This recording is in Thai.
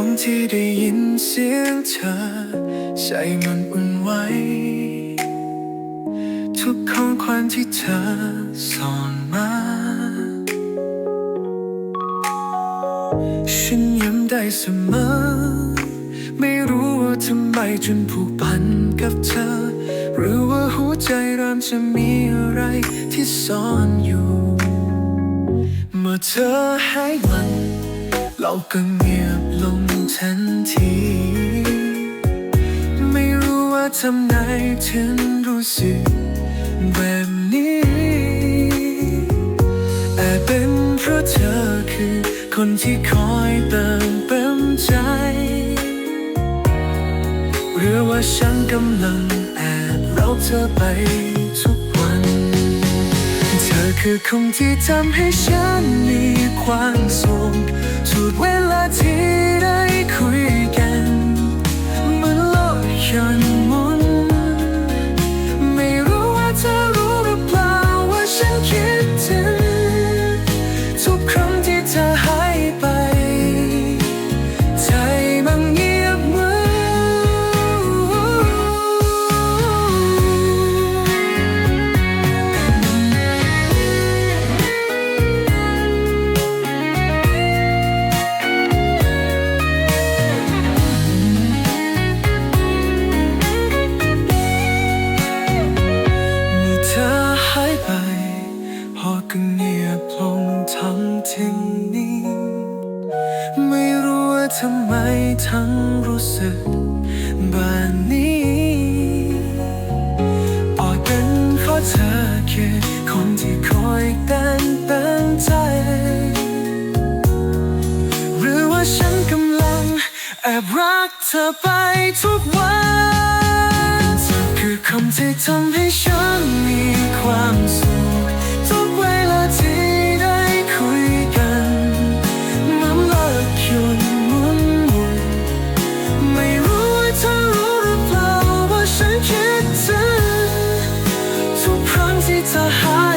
ครั้งที่ได้ยินเสียงเธอ ใจมันอุ่นไหวทุกข้อความที่เธอสอนมา ฉันย้ำได้เสมอ ไม่รู้ว่าทำไมจนผูกพันกับเธอ หรือว่าหัวใจเริ่มจะมีอะไรที่ซ่อนอยู่ เมื่อเธอให้มัน เราก็เงีย ทันที ไม่รู้ว่าทำไมถึงรู้สึกแบบนี้อาจเป็นเพราะเธอคือคนที่คอยเติมเต็มใจ หรือว่าฉันกำลังแอบเราเธอไปทุกวัน เธอคือคงที่ทำให้ฉันมี ทำไมทั้งรู้สึกแบบนี้อาจเป็นเพราะเธอคือคนที่คอยเต้นเต้นใจ หรือว่าฉันกำลังแอบรักเธอไปทุกวันเธอคือคำที่ทำให้ฉันมีความสุข รั้งที่